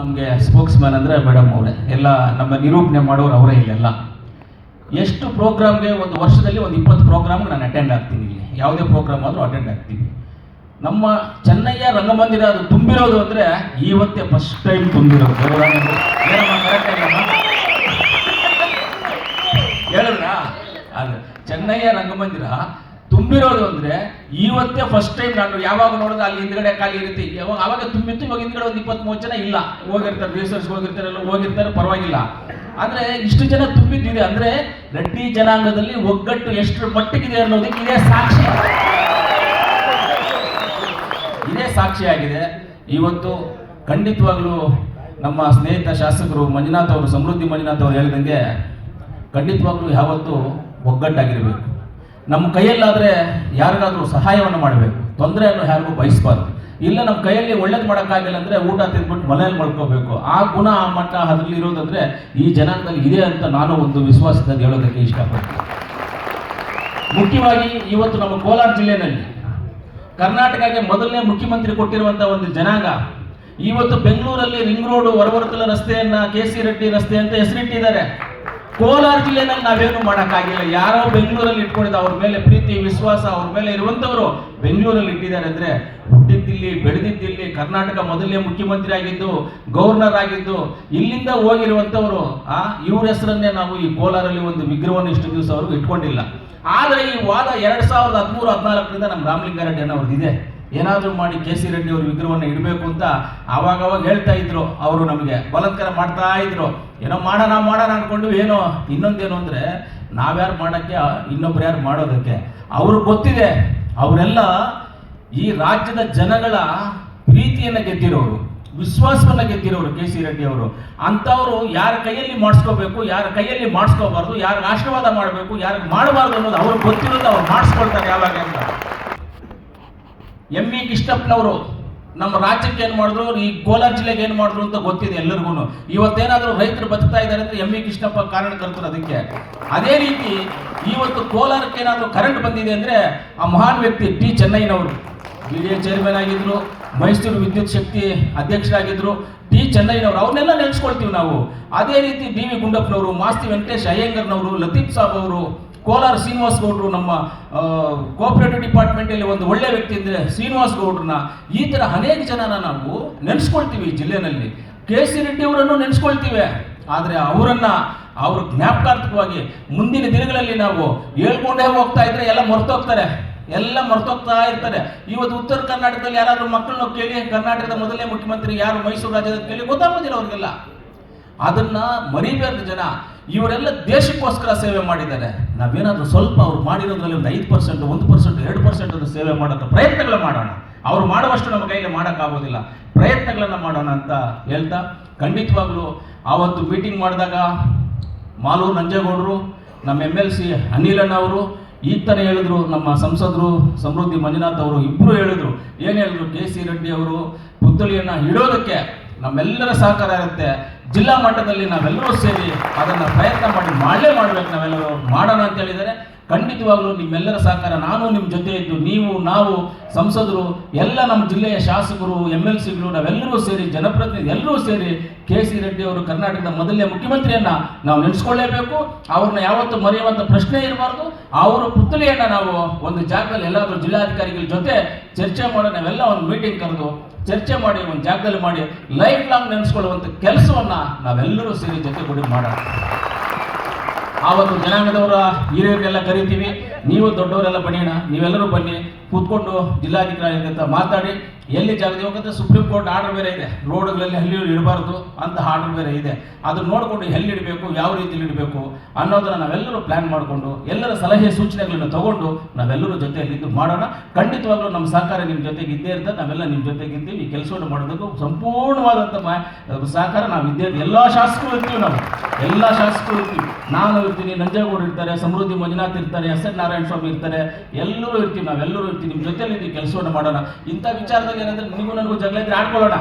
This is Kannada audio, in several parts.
ನಮಗೆ ಸ್ಪೋಕ್ಸ್ ಮ್ಯಾನ್ ಅಂದರೆ ಮೇಡಮ್ ಅವರೇ. ಎಲ್ಲ ನಮ್ಮ ನಿರೂಪಣೆ ಮಾಡೋರು ಅವರೇ ಇಲ್ಲೆಲ್ಲ. ಎಷ್ಟು ಪ್ರೋಗ್ರಾಮ್ಗೆ ಒಂದು ವರ್ಷದಲ್ಲಿ ಒಂದು ಇಪ್ಪತ್ತು ಪ್ರೋಗ್ರಾಮ್ಗೆ ನಾನು ಅಟೆಂಡ್ ಆಗ್ತೀನಿ ಇಲ್ಲಿ. ಯಾವುದೇ ಪ್ರೋಗ್ರಾಮ್ ಆದರೂ ಅಟೆಂಡ್ ಆಗ್ತೀನಿ. ನಮ್ಮ ಚೆನ್ನಯ್ಯ ರಂಗಮಂದಿರ ಅದು ತುಂಬಿರೋದು ಅಂದರೆ ಇವತ್ತೇ ಫಸ್ಟ್ ಟೈಮ್ ತುಂಬಿರೋದು. ಹೇಳಿದ್ರಾ? ಅದು ಚೆನ್ನಯ್ಯ ರಂಗಮಂದಿರ ತುಂಬಿರೋದು ಅಂದ್ರೆ ಇವತ್ತೇ ಫಸ್ಟ್ ಟೈಮ್ ನಾನು ಯಾವಾಗ ನೋಡಿದ್ರೆ ಅಲ್ಲಿ ಹಿಂದ್ಗಡೆ ಖಾಲಿ ಇರುತ್ತೆ. ಯಾವಾಗ ಅವಾಗ ತುಂಬಿತ್ತು ಇವಾಗ ಹಿಂದ್ಗಡೆ ಒಂದು ಇಪ್ಪತ್ತ್ ಮೂವತ್ತು ಜನ ಇಲ್ಲ. ಹೋಗಿರ್ತಾರೆ ರಿಸರ್ಚ್ ಹೋಗಿರ್ತಾರೆ, ಎಲ್ಲ ಹೋಗಿರ್ತಾರೆ, ಪರವಾಗಿಲ್ಲ. ಆದರೆ ಇಷ್ಟು ಜನ ತುಂಬಿದ್ದಿದೆ ಅಂದ್ರೆ ರೆಡ್ಡಿ ಜನಾಂಗದಲ್ಲಿ ಒಗ್ಗಟ್ಟು ಎಷ್ಟು ಮಟ್ಟಿಗಿದೆ ಅನ್ನೋದಕ್ಕೆ ಇದೇ ಸಾಕ್ಷಿ. ಇದೇ ಸಾಕ್ಷಿಯಾಗಿದೆ ಇವತ್ತು ಖಂಡಿತವಾಗ್ಲೂ ನಮ್ಮ ಸ್ನೇಹಿತ ಶಾಸಕರು ಮಂಜುನಾಥ್ ಅವರು, ಸಮೃದ್ಧಿ ಮಂಜುನಾಥ್ ಅವರು ಹೇಳಿದಂಗೆ ಖಂಡಿತವಾಗ್ಲೂ ಯಾವತ್ತೂ ಒಗ್ಗಟ್ಟಾಗಿರಬೇಕು. ನಮ್ಮ ಕೈಯಲ್ಲಾದರೆ ಯಾರಿಗಾದರೂ ಸಹಾಯವನ್ನು ಮಾಡಬೇಕು. ತೊಂದರೆಯನ್ನು ಯಾರಿಗೂ ಬಯಸಬಾರ್ದು. ಇಲ್ಲ ನಮ್ಮ ಕೈಯಲ್ಲಿ ಒಳ್ಳೇದು ಮಾಡೋಕ್ಕಾಗಿಲ್ಲ ಅಂದರೆ ಊಟ ತಿಂದ್ಬಿಟ್ಟು ಮನೆಯಲ್ಲಿ ಮಾಡ್ಕೋಬೇಕು ಆ ಗುಣ, ಆ ಮಟ್ಟ ಅದರಲ್ಲಿ ಇರೋದಂದ್ರೆ ಈ ಜನಾಂಗದಲ್ಲಿ ಇದೆ ಅಂತ ನಾನು ಒಂದು ವಿಶ್ವಾಸದಲ್ಲಿ ಹೇಳೋದಕ್ಕೆ ಇಷ್ಟಪಡ್ತೀನಿ. ಮುಖ್ಯವಾಗಿ ಇವತ್ತು ನಮ್ಮ ಕೋಲಾರ ಜಿಲ್ಲೆಯಲ್ಲಿ ಕರ್ನಾಟಕಕ್ಕೆ ಮೊದಲನೇ ಮುಖ್ಯಮಂತ್ರಿ ಕೊಟ್ಟಿರುವಂಥ ಒಂದು ಜನಾಂಗ. ಇವತ್ತು ಬೆಂಗಳೂರಲ್ಲಿ ರಿಂಗ್ ರೋಡ್ ಹೊರವರ್ತಲ ರಸ್ತೆಯನ್ನ ಕೆ ಸಿ ರೆಡ್ಡಿ ರಸ್ತೆ ಅಂತ ಹೆಸರಿಟ್ಟಿದ್ದಾರೆ. ಕೋಲಾರ ಜಿಲ್ಲೆನಲ್ಲಿ ನಾವೇನು ಮಾಡೋಕ್ಕಾಗಿಲ್ಲ. ಯಾರೋ ಬೆಂಗಳೂರಲ್ಲಿ ಇಟ್ಕೊಂಡಿದ್ದ ಅವ್ರ ಮೇಲೆ ಪ್ರೀತಿ, ವಿಶ್ವಾಸ, ಅವ್ರ ಮೇಲೆ ಇರುವಂಥವರು ಬೆಂಗಳೂರಲ್ಲಿ ಇಟ್ಟಿದ್ದಾರೆ ಅಂದರೆ ಹುಟ್ಟಿದ್ದಿಲ್ಲಿ, ಬೆಳೆದಿದ್ದಿಲ್ಲಿ, ಕರ್ನಾಟಕ ಮೊದಲನೇ ಮುಖ್ಯಮಂತ್ರಿ ಆಗಿದ್ದು, ಗವರ್ನರ್ ಆಗಿದ್ದು, ಇಲ್ಲಿಂದ ಹೋಗಿರುವಂಥವರು ಆ, ಇವ್ರ ಹೆಸರನ್ನೇ ನಾವು ಈ ಕೋಲಾರಲ್ಲಿ ಒಂದು ವಿಗ್ರಹವನ್ನು ಇಷ್ಟು ದಿವಸ ಅವ್ರಿಗೆ ಇಟ್ಕೊಂಡಿಲ್ಲ. ಆದರೆ ಈ ವಾದ ಎರಡು ಸಾವಿರದ ಹದಿಮೂರು, ಹದಿನಾಲ್ಕರಿಂದ ನಮ್ಮ ರಾಮಲಿಂಗಾರೆಡ್ಡಿ ಅನ್ನೋರ್ದು ಇದೆ ಏನಾದರೂ ಮಾಡಿ ಕೆ ಸಿ ರೆಡ್ಡಿ ಅವ್ರ ವಿಗ್ರಹವನ್ನು ಇಡಬೇಕು ಅಂತ ಆವಾಗವಾಗ ಹೇಳ್ತಾ ಇದ್ರು. ಅವರು ನಮಗೆ ಬಲತ್ಕಾರ ಮಾಡ್ತಾ ಇದ್ರು. ಏನೋ ಮಾಡೋಣ ಮಾಡೋಣ ಅನ್ಕೊಂಡು ಏನೋ ಇನ್ನೊಂದೇನು ಅಂದ್ರೆ ನಾವ್ಯಾರು ಮಾಡೋಕ್ಕೆ, ಇನ್ನೊಬ್ರು ಯಾರು ಮಾಡೋದಕ್ಕೆ. ಅವ್ರಿಗೆ ಗೊತ್ತಿದೆ, ಅವರೆಲ್ಲ ಈ ರಾಜ್ಯದ ಜನಗಳ ಪ್ರೀತಿಯನ್ನು ಗೆದ್ದಿರೋರು, ವಿಶ್ವಾಸವನ್ನು ಗೆದ್ದಿರೋರು ಕೆ ಸಿ ರೆಡ್ಡಿ ಅವರು. ಅಂಥವ್ರು ಯಾರ ಕೈಯಲ್ಲಿ ಮಾಡಿಸ್ಕೋಬೇಕು, ಯಾರ ಕೈಯಲ್ಲಿ ಮಾಡಿಸ್ಕೋಬಾರ್ದು, ಯಾರಿಗೆ ಆಶೀರ್ವಾದ ಮಾಡಬೇಕು, ಯಾರಿಗೆ ಮಾಡಬಾರ್ದು ಅನ್ನೋದು ಅವ್ರಿಗೆ ಗೊತ್ತಿರೋದು ಅವ್ರು ಮಾಡಿಸ್ಕೊಳ್ತಾರೆ ಯಾವಾಗ ಅಂತ. ಎಂ ವಿ ಕೃಷ್ಣಪ್ಪನವರು ನಮ್ಮ ರಾಜ್ಯಕ್ಕೆ ಏನು ಮಾಡಿದ್ರು? ಈ ಕೋಲಾರ ಜಿಲ್ಲೆಗೆ ಏನು ಮಾಡಿದ್ರು ಅಂತ ಗೊತ್ತಿದೆ ಎಲ್ಲರಿಗೂ ಇವತ್ತೇನಾದರೂ ರೈತರು ಬದುಕ್ತಾ ಇದ್ದಾರೆ ಅಂದ್ರೆ ಎಂ ಇ ಕೃಷ್ಣಪ್ಪ ಕಾರಣಕರ್ತರು ಅದಕ್ಕೆ. ಅದೇ ರೀತಿ ಇವತ್ತು ಕೋಲಾರಕ್ಕೆ ಏನಾದರೂ ಕರೆಂಟ್ ಬಂದಿದೆ ಅಂದ್ರೆ ಆ ಮಹಾನ್ ವ್ಯಕ್ತಿ ಟಿ ಚೆನ್ನೈನವರು ಬಿ ಚೇರ್ಮನ್ ಆಗಿದ್ರು, ಮೈಸೂರು ವಿದ್ಯುತ್ ಶಕ್ತಿ ಅಧ್ಯಕ್ಷರಾಗಿದ್ರು, ಟಿ ಚೆನ್ನೈನವರು ಅವ್ರನ್ನೆಲ್ಲ ನೆನೆಸ್ಕೊಳ್ತೀವಿ ನಾವು. ಅದೇ ರೀತಿ ಡಿ ವಿ ಗುಂಡಪ್ಪನವರು, ಮಾಸ್ತಿ ವೆಂಕಟೇಶ್ ಅಯ್ಯಂಗರ್ನವರು, ಲತೀಫ್ ಸಾಬ್ ಅವರು ಕೋಲಾರ ಶ್ರೀನಿವಾಸ್ ಗೌಡ್ರು ನಮ್ಮ ಕೋಆಪರೇಟಿವ್ ಡಿಪಾರ್ಟ್ಮೆಂಟಲ್ಲಿ ಒಂದು ಒಳ್ಳೆ ವ್ಯಕ್ತಿ ಅಂದರೆ ಶ್ರೀನಿವಾಸ್ ಗೌಡ್ರನ್ನ ಈ ಥರ ಅನೇಕ ಜನನ ನಾವು ನೆನೆಸ್ಕೊಳ್ತೀವಿ ಜಿಲ್ಲೆನಲ್ಲಿ. ಕೆ ಸಿ ರೆಡ್ಡಿ ಅವರನ್ನು ನೆನೆಸ್ಕೊಳ್ತೀವಿ. ಆದರೆ ಅವರನ್ನು, ಅವ್ರ ಜ್ಞಾಪಕಾರ್ಥಕವಾಗಿ ಮುಂದಿನ ದಿನಗಳಲ್ಲಿ ನಾವು ಹೇಳ್ಕೊಂಡೇ ಹೋಗ್ತಾ ಇದ್ರೆ ಎಲ್ಲ ಮರ್ತೋಗ್ತಾರೆ. ಎಲ್ಲ ಮರ್ತೋಗ್ತಾ ಇರ್ತಾರೆ. ಇವತ್ತು ಉತ್ತರ ಕರ್ನಾಟಕದಲ್ಲಿ ಯಾರಾದರೂ ಮಕ್ಕಳನ್ನ ಕೇಳಿ, ಕರ್ನಾಟಕದ ಮೊದಲನೇ ಮುಖ್ಯಮಂತ್ರಿ ಯಾರು ಮೈಸೂರು ರಾಜ್ಯದ ಕೇಳಿ ಗೊತ್ತಾಗೋದಿಲ್ಲ ಅವ್ರಿಗೆಲ್ಲ. ಅದನ್ನ ಮರಿಬಾರ್ದು ಜನ. ಇವರೆಲ್ಲ ದೇಶಕ್ಕೋಸ್ಕರ ಸೇವೆ ಮಾಡಿದ್ದಾರೆ. ನಾವೇನಾದರೂ ಸ್ವಲ್ಪ ಅವ್ರು ಮಾಡಿರೋದ್ರಲ್ಲಿ ಒಂದು ಐದು ಪರ್ಸೆಂಟ್, ಒಂದು ಪರ್ಸೆಂಟ್, ಎರಡು ಪರ್ಸೆಂಟ್ ಸೇವೆ ಮಾಡೋಂಥ ಪ್ರಯತ್ನಗಳು ಮಾಡೋಣ. ಅವ್ರು ಮಾಡುವಷ್ಟು ನಮ್ಮ ಕೈಯಲ್ಲಿ ಮಾಡೋಕ್ಕಾಗೋದಿಲ್ಲ. ಪ್ರಯತ್ನಗಳನ್ನು ಮಾಡೋಣ ಅಂತ ಹೇಳ್ತಾ, ಖಂಡಿತವಾಗ್ಲೂ ಆವತ್ತು ಮೀಟಿಂಗ್ ಮಾಡಿದಾಗ ಮಾಲೂರು ನಂಜೇಗೌಡರು, ನಮ್ಮ ಎಂ ಎಲ್ ಸಿ ಅನಿಲಣ್ಣ ಅವರು ಈ ಥರ ಹೇಳಿದ್ರು, ನಮ್ಮ ಸಂಸದರು ಸಮೃದ್ಧಿ ಮಂಜುನಾಥ್ ಅವರು ಇಬ್ಬರು ಹೇಳಿದ್ರು. ಏನು ಹೇಳಿದ್ರು ಕೆ ಸಿ ರೆಡ್ಡಿ ಅವರು? ಪುತ್ಥಳಿಯನ್ನು ಇಡೋದಕ್ಕೆ ನಮ್ಮೆಲ್ಲರ ಸಹಕಾರ ಇರುತ್ತೆ. ಜಿಲ್ಲಾ ಮಟ್ಟದಲ್ಲಿ ನಾವೆಲ್ಲರೂ ಸೇರಿ ಅದನ್ನು ಪ್ರಯತ್ನ ಮಾಡಿ ಮಾಡಲೇ ಮಾಡಬೇಕು ನಾವೆಲ್ಲರೂ ಮಾಡೋಣ ಅಂತ ಹೇಳಿದರೆ ಖಂಡಿತವಾಗ್ಲೂ ನಿಮ್ಮೆಲ್ಲರ ಸಹಕಾರ ನಾನು ನಿಮ್ಮ ಜೊತೆ ಇದ್ದು ನೀವು, ನಾವು, ಸಂಸದರು, ಎಲ್ಲ ನಮ್ಮ ಜಿಲ್ಲೆಯ ಶಾಸಕರು ಎಂ ಎಲ್ ಸಿಗಳು ನಾವೆಲ್ಲರೂ ಸೇರಿ ಜನಪ್ರತಿನಿಧಿ ಎಲ್ಲರೂ ಸೇರಿ ಕೆ ಸಿ ರೆಡ್ಡಿ ಅವರು ಕರ್ನಾಟಕದ ಮೊದಲನೇ ಮುಖ್ಯಮಂತ್ರಿಯನ್ನು ನಾವು ನೆನೆಸ್ಕೊಳ್ಳೇಬೇಕು. ಅವ್ರನ್ನ ಯಾವತ್ತೂ ಮರೆಯುವಂಥ ಪ್ರಶ್ನೆ ಇರಬಾರ್ದು. ಅವರ ಪುತ್ತಲೆಯನ್ನು ನಾವು ಒಂದು ಜಾಗದಲ್ಲಿ ಎಲ್ಲಾದರೂ ಜಿಲ್ಲಾಧಿಕಾರಿಗಳ ಜೊತೆ ಚರ್ಚೆ ಮಾಡಿ, ನಾವೆಲ್ಲ ಒಂದು ಮೀಟಿಂಗ್ ಕರೆದು ಚರ್ಚೆ ಮಾಡಿ, ಒಂದು ಜಾಗದಲ್ಲಿ ಮಾಡಿ, ಲೈಫ್ ಲಾಂಗ್ ನೆನೆಸ್ಕೊಳ್ಳುವಂಥ ಕೆಲಸವನ್ನ ನಾವೆಲ್ಲರೂ ಸೇರಿ ಜೊತೆಗೂಡಿ ಮಾಡೋಣ. ಆವತ್ತು ಜನಾಂಗದವರ ಹಿರಿಯರಿಗೆಲ್ಲ ಕರಿತೀವಿ. ನೀವು ದೊಡ್ಡವರೆಲ್ಲ ಬನ್ನಿಣ ನೀವೆಲ್ಲರೂ ಬನ್ನಿ. ಕೂತ್ಕೊಂಡು ಜಿಲ್ಲಾಧಿಕಾರಿ ಅಂತ ಮಾತಾಡಿ. ಎಲ್ಲಿ ಜಾಗ ಹೋಗುತ್ತೆ? ಸುಪ್ರೀಂ ಕೋರ್ಟ್ ಆರ್ಡರ್ ಬೇರೆ ಇದೆ. ರೋಡ್ಗಳಲ್ಲಿ ಹಲ್ಲಿ ಇಡಬಾರ್ದು ಅಂತ ಆರ್ಡರ್ ಬೇರೆ ಇದೆ. ಅದನ್ನ ನೋಡಿಕೊಂಡು ಎಲ್ಲಿ ಇಡಬೇಕು, ಯಾವ ರೀತಿಯಲ್ಲಿ ಇಡಬೇಕು ಅನ್ನೋದನ್ನ ನಾವೆಲ್ಲರೂ ಪ್ಲಾನ್ ಮಾಡಿಕೊಂಡು, ಎಲ್ಲರ ಸಲಹೆ ಸೂಚನೆಗಳನ್ನು ತಗೊಂಡು ನಾವೆಲ್ಲರೂ ಜೊತೆಯಲ್ಲಿ ಇದ್ದು ಮಾಡೋಣ. ಖಂಡಿತವಾಗ್ಲೂ ನಮ್ಮ ಸಹಕಾರ ನಿಮ್ಮ ಜೊತೆಗೆ ಇದ್ದೇ ಇರ್ತದೆ. ನಾವೆಲ್ಲ ನಿಮ್ಮ ಜೊತೆಗೆ ಇದ್ದೀವಿ ಈ ಕೆಲಸವನ್ನು ಮಾಡೋದಕ್ಕೂ ಸಂಪೂರ್ಣವಾದಂಥ ಸಹಕಾರ ನಾವು ಇದ್ದೇ ಎಲ್ಲ ಶಾಸಕರು ಇರ್ತೀವಿ ನಾವು. ಎಲ್ಲ ಶಾಸಕರು ಇರ್ತೀವಿ. ನಾನು ಇರ್ತೀನಿ ನಂಜೇಗೌಡ ಇರ್ತಾರೆ, ಸಮೃದ್ಧಿ ಮಂಜುನಾಥ್ ಇರ್ತಾರೆ, ಎಸ್ ಎನ್ ನಾರಾಯಣ ಸ್ವಾಮಿ ಇರ್ತಾರೆ. ಎಲ್ಲರೂ ಇರ್ತೀವಿ. ನಾವೆಲ್ಲರೂ ಇರ್ತೀವಿ. ನಿಮ್ಮ ಜೊತೆಯಲ್ಲಿ ಕೆಲಸವನ್ನು ಮಾಡೋಣ. ಇಂಥ ವಿಚಾರದಲ್ಲಿ ಏನಂದ್ರೆ ನಿಮಗೂ ನನಗೂ ಜಗಳ ಇದ್ರೆ ಆಡ್ಕೊಳ್ಳೋಣ.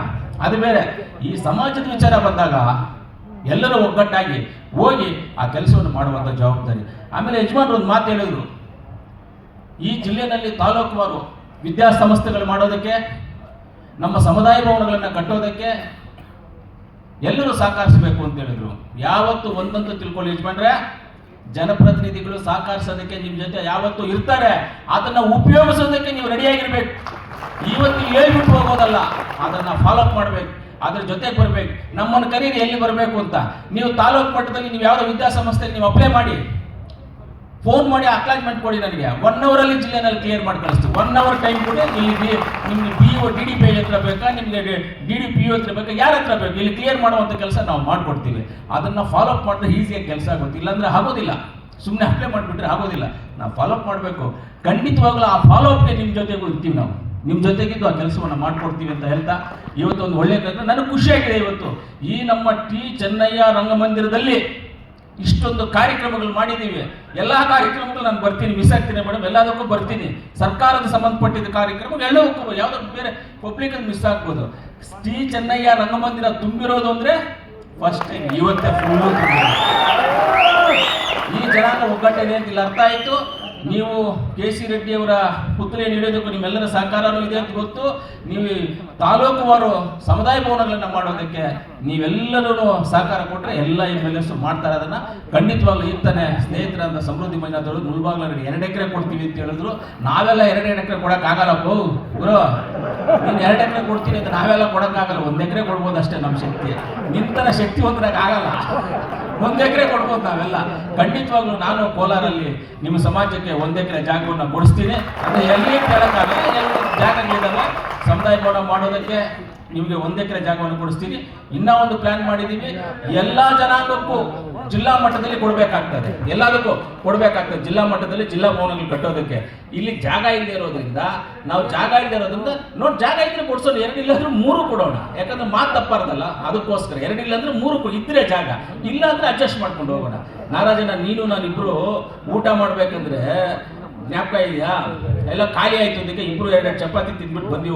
ಅದು ಬೇರೆ, ಈ ಸಮಾಜದ ವಿಚಾರ ಬಂದಾಗ ಎಲ್ಲರೂ ಒಗ್ಗಟ್ಟಾಗಿ ಹೋಗಿ ಆ ಕೆಲಸವನ್ನು ಮಾಡುವಂಥ ಜವಾಬ್ದಾರಿ. ಆಮೇಲೆ ಯಜಮಾನ್ರು ಒಂದು ಮಾತು ಹೇಳಿದ್ರು, ಈ ಜಿಲ್ಲೆಯಲ್ಲಿ ತಾಲೂಕುವಾರು ವಿದ್ಯಾಸಂಸ್ಥೆಗಳು ಮಾಡೋದಕ್ಕೆ, ನಮ್ಮ ಸಮುದಾಯ ಭವನಗಳನ್ನು ಕಟ್ಟೋದಕ್ಕೆ ಎಲ್ಲರೂ ಸಹಕರಿಸಬೇಕು ಅಂತ ಹೇಳಿದ್ರು. ಯಾವತ್ತು ಒಂದಂತೂ ತಿಳ್ಕೊಳ್ಳಿ ಯಜಮಾನ್ರೆ, ಜನಪ್ರತಿನಿಧಿಗಳು ಸಹಕರಿಸೋದಕ್ಕೆ ನಿಮ್ಮ ಜೊತೆ ಯಾವತ್ತು ಇರ್ತಾರೆ. ಅದನ್ನ ಉಪಯೋಗಿಸೋದಕ್ಕೆ ನೀವು ರೆಡಿಯಾಗಿರ್ಬೇಕು ಇವತ್ತು ಹೇಳ್ಬಿಟ್ಟು ಹೋಗೋದಲ್ಲ, ಅದನ್ನ ಫಾಲೋ ಅಪ್ ಮಾಡ್ಬೇಕು, ಅದ್ರ ಜೊತೆಗೆ ಬರ್ಬೇಕು. ನಮ್ಮನ್ನು ಕರೀರಿ, ಎಲ್ಲಿ ಬರಬೇಕು ಅಂತ. ನೀವು ತಾಲೂಕು ಮಟ್ಟದಲ್ಲಿ, ನೀವು ಯಾವುದೋ ವಿದ್ಯಾಸಂಸ್ಥೆಗೆ ನೀವು ಅಪ್ಲೈ ಮಾಡಿ. ಫೋನ್ ಮಾಡಿ ಅಕ್ಲಾಜ್ಮೆಂಟ್ ಕೊಡಿ ನನಗೆ. ಒನ್ ಅವರಲ್ಲಿ ಜಿಲ್ಲೆನಲ್ಲಿ ಕ್ಲಿಯರ್ ಮಾಡಿ ಕಳಿಸ್ತೀವಿ ಒನ್ ಅವರ್ ಟೈಮ್ ಕೂಡ, ಇಲ್ಲಿ ಬಿ, ನಿಮ್ಗೆ B O D D P ಹತ್ರ ಬೇಕಾ, ನಿಮಗೆ ಡಿ ಡಿ ಪಿ ಹತ್ರ ಬೇಕಾ, ಯಾರ ಹತ್ರ ಬೇಕು? ಇಲ್ಲಿ ಕ್ಲಿಯರ್ ಮಾಡುವಂಥ ಕೆಲಸ ನಾವು ಮಾಡ್ಕೊಡ್ತೀವಿ. ಅದನ್ನು ಫಾಲೋ ಅಪ್ ಮಾಡಿದ್ರೆ ಈಸಿಯಾಗಿ ಕೆಲಸ ಆಗುತ್ತೆ. ಇಲ್ಲಾಂದ್ರೆ ಆಗೋದಿಲ್ಲ. ಸುಮ್ಮನೆ ಅಪ್ಲೈ ಮಾಡಿಬಿಟ್ರೆ ಆಗೋದಿಲ್ಲ. ನಾವು ಫಾಲೋ ಅಪ್ ಮಾಡಬೇಕು. ಖಂಡಿತವಾಗ್ಲೂ ಆ ಫಾಲೋ ಅಪ್ಗೆ ನಿಮ್ಮ ಜೊತೆಗೂ ಇರ್ತೀವಿ ನಾವು. ನಿಮ್ಮ ಜೊತೆಗಿದ್ದು ಆ ಕೆಲಸವನ್ನು ಮಾಡ್ಕೊಡ್ತೀವಿ ಅಂತ ಹೇಳ್ತಾ ಇವತ್ತು ಒಂದು ಒಳ್ಳೆಯ ಕೆಲಸ ನನಗೆ ಖುಷಿಯಾಗಿದೆ ಇವತ್ತು. ಈ ನಮ್ಮ ಟಿ ಚೆನ್ನಯ್ಯ ರಂಗಮಂದಿರದಲ್ಲಿ ಇಷ್ಟೊಂದು ಕಾರ್ಯಕ್ರಮಗಳು ಮಾಡಿದ್ದೀವಿ. ಎಲ್ಲ ಕಾರ್ಯಕ್ರಮಗಳು ನಾನು ಬರ್ತೀನಿ ಮಿಸ್ ಆಗ್ತೀನಿ ಮೇಡಮ್ ಎಲ್ಲದಕ್ಕೂ ಬರ್ತೀನಿ. ಸರ್ಕಾರದ ಸಂಬಂಧಪಟ್ಟಿದ್ದ ಕಾರ್ಯಕ್ರಮಗಳು ಎಲ್ಲವಕ್ಕೂ ಯಾವುದೋ ಬೇರೆ ಪಬ್ಲಿಕ್ ಮಿಸ್ ಆಗ್ಬೋದು. ಟಿ ಚೆನ್ನಯ್ಯ ರಂಗಮಂದಿರ ತುಂಬಿರೋದು ಅಂದರೆ ಫಸ್ಟ್ ಟೈಮ್ ಇವತ್ತೇ ಫುಲ್ಲು ಈ ಜನಾಂಗ ಒಗ್ಗಟ್ಟಿದೆ ಅಂತ ಇಲ್ಲಿ ಅರ್ಥ ಆಯಿತು. ನೀವು ಕೆ ಸಿ ರೆಡ್ಡಿ ಅವರ ಪುತ್ರಿ ನೀಡೋದಕ್ಕೂ ನಿಮ್ಮೆಲ್ಲರ ಸಹಕಾರನೂ ಇದೆ ಅಂತ ಗೊತ್ತು. ನೀವು ತಾಲೂಕುವಾರು ಸಮುದಾಯ ಭವನಗಳನ್ನು ಮಾಡೋದಕ್ಕೆ ನೀವೆಲ್ಲರೂ ಸಹಕಾರ ಕೊಟ್ಟರೆ ಎಲ್ಲ ಎಂ ಎಲ್ ಎಸ್ ಮಾಡ್ತಾರೆ. ಅದನ್ನ ಖಂಡಿತವಾಗ್ಲೂ ಇರ್ತಾನೆ ಸ್ನೇಹಿತರಂತ ಸಮೃದ್ಧಿ ಮೈನಾದವರು ಮುಲ್ಬಾಗ್ಲಲ್ಲಿ ಎರಡು ಎಕರೆ ಕೊಡ್ತೀವಿ ಅಂತ ಹೇಳಿದ್ರು. ನಾವೆಲ್ಲ ಎರಡು ಎಕರೆ ಕೊಡೋಕ್ಕಾಗಲ್ಲ ಗೋ ಗುರು, ನೀನು ಎರಡು ಎಕರೆ ಕೊಡ್ತೀನಿ ಅಂತ ನಾವೆಲ್ಲ ಕೊಡೋಕ್ಕಾಗಲ್ಲ ಒಂದು ಎಕರೆ ಕೊಡ್ಬೋದು ಅಷ್ಟೇ ನಮ್ಮ ಶಕ್ತಿ. ನಿಂತರ ಶಕ್ತಿ ಆಗಲ್ಲ. ಒಂದ್ ಎಕರೆ ಕೊಡ್ಬೋದು ನಾವೆಲ್ಲ. ಖಂಡಿತವಾಗ್ಲೂ ನಾನು ಕೋಲಾರಲ್ಲಿ ನಿಮ್ಮ ಸಮಾಜಕ್ಕೆ ಒಂದ್ ಎಕರೆ ಜಾಗವನ್ನು ಕೊಡಿಸ್ತೀನಿ. ಅಂದರೆ ಎಲ್ಲಿ ಕೇಳಕ್ಕಾಗಲ್ಲ ಎಲ್ಲಿ ನೀಡಲ್ಲ. ಸಮುದಾಯ ಭವನ ಮಾಡೋದಕ್ಕೆ ನಿಮಗೆ ಒಂದೆಕರೆ ಜಾಗವನ್ನು ಕೊಡಿಸ್ತೀನಿ. ಇನ್ನೂ ಒಂದು ಪ್ಲಾನ್ ಮಾಡಿದ್ದೀವಿ ಎಲ್ಲಾ ಜನಾಂಗಕ್ಕೂ ಜಿಲ್ಲಾ ಮಟ್ಟದಲ್ಲಿ ಕೊಡಬೇಕಾಗ್ತದೆ. ಎಲ್ಲದಕ್ಕೂ ಕೊಡಬೇಕಾಗ್ತದೆ. ಜಿಲ್ಲಾ ಮಟ್ಟದಲ್ಲಿ ಜಿಲ್ಲಾ ಭವನಗಳು ಕಟ್ಟೋದಕ್ಕೆ. ಇಲ್ಲಿ ಜಾಗ ಇಲ್ಲದೆ ಇರೋದ್ರಿಂದ, ನಾವು ಜಾಗ ಇಲ್ಲದೆ ಇರೋದ್ರಿಂದ, ನೋಡಿ ಜಾಗ ಇದ್ರೆ ಕೊಡ್ಸೋಣ ಎರಡಿಲ್ಲ ಅಂದ್ರೆ ಮೂರು ಕೊಡೋಣ. ಯಾಕಂದ್ರೆ ಮಾತು ತಪ್ಪಾರ್ದಲ್ಲ, ಅದಕ್ಕೋಸ್ಕರ. ಎರಡಿಲ್ಲ ಅಂದ್ರೆ ಮೂರು ಇದ್ರೆ ಜಾಗ. ಇಲ್ಲ ಅಂದ್ರೆ ಅಡ್ಜಸ್ಟ್ ಮಾಡ್ಕೊಂಡು ಹೋಗೋಣ. ನಾರಾಜನ ನೀನು, ನಾನಿಬ್ರು ಊಟ ಮಾಡ್ಬೇಕಂದ್ರೆ ಜ್ಞಾಪಕ ಇದೆಯಾ? ಎಲ್ಲ ಖಾಲಿ ಆಯ್ತು ಅದಕ್ಕೆ ಇಬ್ರು ಎರಡು ಚಪಾತಿ ತಿಂದ್ಬಿಟ್ಟು ಬಂದಿವಿ